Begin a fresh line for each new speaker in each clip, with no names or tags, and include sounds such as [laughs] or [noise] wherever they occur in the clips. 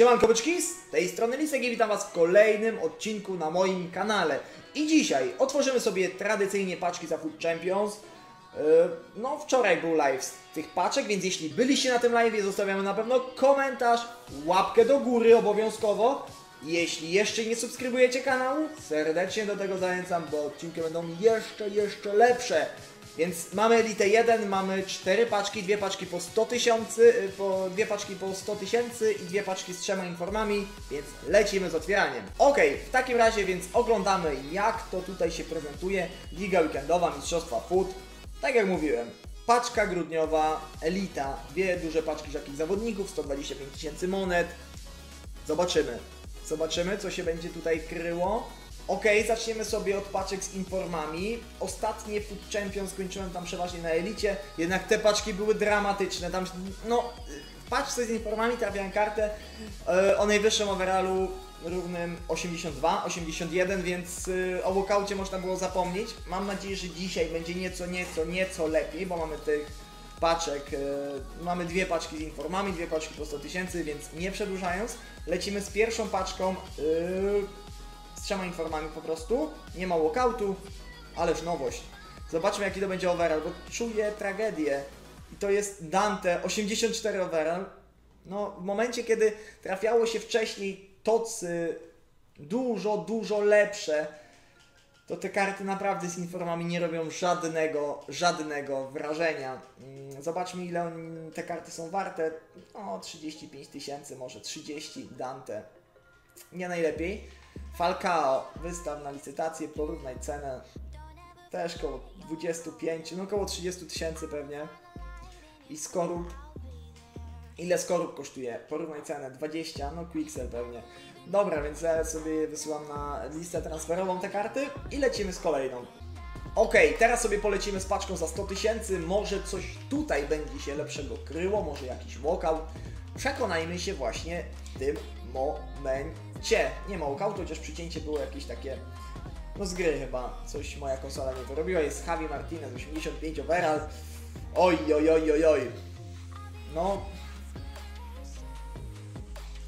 Siemanko byczki, z tej strony Lisek i witam was w kolejnym odcinku na moim kanale. I dzisiaj otworzymy sobie tradycyjnie paczki za Food Champions. Yy, No, wczoraj był live z tych paczek, więc jeśli byliście na tym live, zostawiamy na pewno komentarz, łapkę do góry obowiązkowo. Jeśli jeszcze nie subskrybujecie kanału, serdecznie do tego zachęcam, bo odcinki będą jeszcze, jeszcze lepsze. Więc mamy Elite 1, mamy 4 paczki, dwie paczki po 100 tysięcy, y, po dwie paczki po 100 tysięcy i dwie paczki z trzema informami, więc lecimy z otwieraniem. Ok, w takim razie więc oglądamy jak to tutaj się prezentuje Liga Weekendowa Mistrzostwa Food. Tak jak mówiłem, paczka grudniowa, Elita, dwie duże paczki takich zawodników, 125 tysięcy monet. Zobaczymy. Zobaczymy, co się będzie tutaj kryło. Ok, zaczniemy sobie od paczek z informami. Ostatnie Food Champion skończyłem tam przeważnie na elicie, jednak te paczki były dramatyczne. Tam, no, paczce z informami trafiałem kartę e, o najwyższym overallu równym 82, 81, więc e, o walkoucie można było zapomnieć. Mam nadzieję, że dzisiaj będzie nieco, nieco, nieco lepiej, bo mamy tych paczek. e, Mamy dwie paczki z informami, dwie paczki po 100 tysięcy, więc nie przedłużając, lecimy z pierwszą paczką trzema informami po prostu. Nie ma walkoutu, ależ nowość. Zobaczmy jaki to będzie overall, bo czuję tragedię. I to jest Dante, 84 overall. No, w momencie kiedy trafiało się wcześniej tocy dużo, dużo lepsze, to te karty naprawdę z informami nie robią żadnego, żadnego wrażenia. Mm, Zobaczmy ile te karty są warte. O, 35 tysięcy, może 30 Dante. Nie najlepiej. Falcao, wystaw na licytację, porównaj cenę. Też koło 25, no koło 30 tysięcy pewnie. I skorup. Ile skorup kosztuje? Porównaj cenę 20, no Quixel pewnie. Dobra, więc ja sobie wysyłam na listę transferową te karty i lecimy z kolejną. Ok, teraz sobie polecimy z paczką za 100 tysięcy. Może coś tutaj będzie się lepszego kryło, może jakiś walkout. Przekonajmy się właśnie tym momencie. Nie ma walkoutu, chociaż przycięcie było jakieś takie. No z gry chyba. Coś moja konsola nie wyrobiła. Jest Javi Martinez, 85 overall. Oj, oj, oj, oj, oj. No.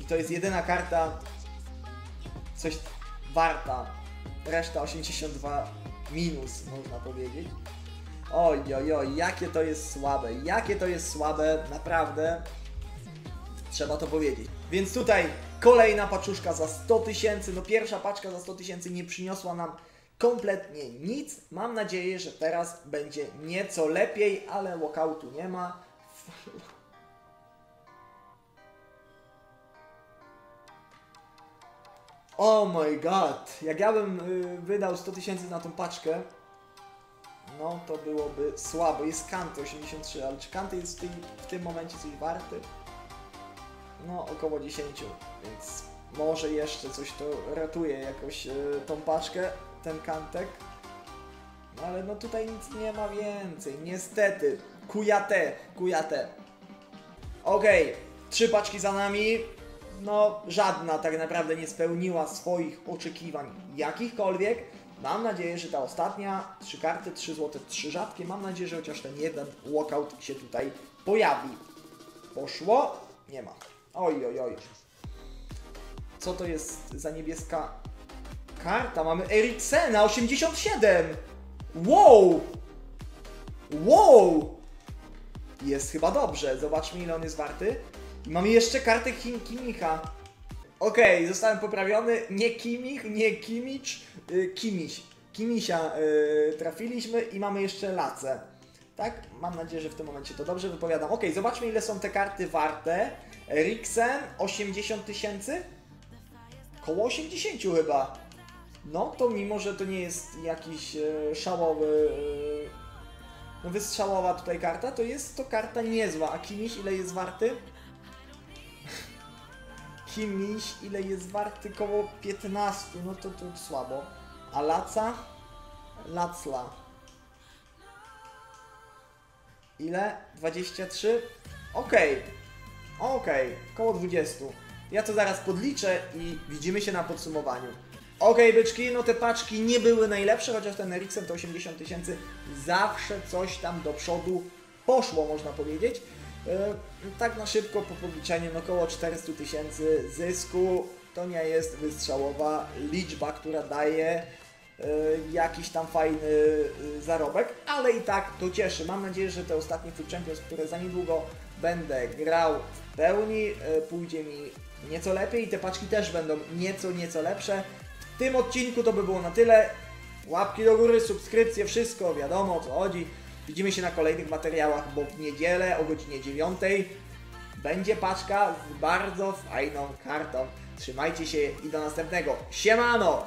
I to jest jedyna karta. Coś warta. Reszta 82 minus, można powiedzieć. Oj, oj, oj, jakie to jest słabe, jakie to jest słabe, naprawdę. Trzeba to powiedzieć. Więc tutaj kolejna paczuszka za 100 tysięcy. No pierwsza paczka za 100 tysięcy nie przyniosła nam kompletnie nic. Mam nadzieję, że teraz będzie nieco lepiej, ale walkoutu nie ma. Oh my god, jak ja bym y, wydał 100 tysięcy na tą paczkę, no to byłoby słabo. Jest Kanty 83, ale czy Kanty jest w, tej, w tym momencie coś warty? No około 10, więc może jeszcze coś to ratuje jakoś y, tą paczkę, ten Kantek. No ale no tutaj nic nie ma więcej, niestety. Kujate, kujate. Okej, trzy paczki za nami. No, żadna tak naprawdę nie spełniła swoich oczekiwań jakichkolwiek. Mam nadzieję, że ta ostatnia, trzy karty, trzy złote, trzy rzadkie, mam nadzieję, że chociaż ten jeden walkout się tutaj pojawi. Poszło? Nie ma. Oj, oj, oj. Co to jest za niebieska karta? Mamy Eriksena 87! Wow! Wow! Jest chyba dobrze. Zobaczmy ile on jest warty. Mamy jeszcze kartę Kim Kimicha. Okej, zostałem poprawiony. Nie Kimich, nie Kimicz, y, Kimiś. Kimisia y, trafiliśmy i mamy jeszcze Lacę. Tak? Mam nadzieję, że w tym momencie to dobrze wypowiadam. Okej, zobaczmy ile są te karty warte. Rixen 80 tysięcy? Koło 80 chyba. No to mimo, że to nie jest jakiś e, szałowy, e, no wystrzałowa tutaj karta, to jest to karta niezła. A Kimiś ile jest warty? [laughs] Kimiś ile jest warty? Koło 15, no to to słabo. A Laca? Lacla. Ile? 23? Okej. Okej, koło 20. Ja to zaraz podliczę i widzimy się na podsumowaniu. Okej, byczki, no te paczki nie były najlepsze, chociaż ten Eriksen to 80 tysięcy zawsze coś tam do przodu poszło, można powiedzieć. E, Tak na szybko po podliczeniu no około 400 tysięcy zysku to nie jest wystrzałowa liczba, która daje jakiś tam fajny e, zarobek, ale i tak to cieszy. Mam nadzieję, że te ostatnie Food Champions, które za niedługo będę grał w pełni, e, pójdzie mi nieco lepiej i te paczki też będą nieco, nieco lepsze. W tym odcinku to by było na tyle. Łapki do góry, subskrypcje, wszystko, wiadomo o co chodzi. Widzimy się na kolejnych materiałach, bo w niedzielę o godzinie 9 będzie paczka z bardzo fajną kartą. Trzymajcie się i do następnego. Siemano!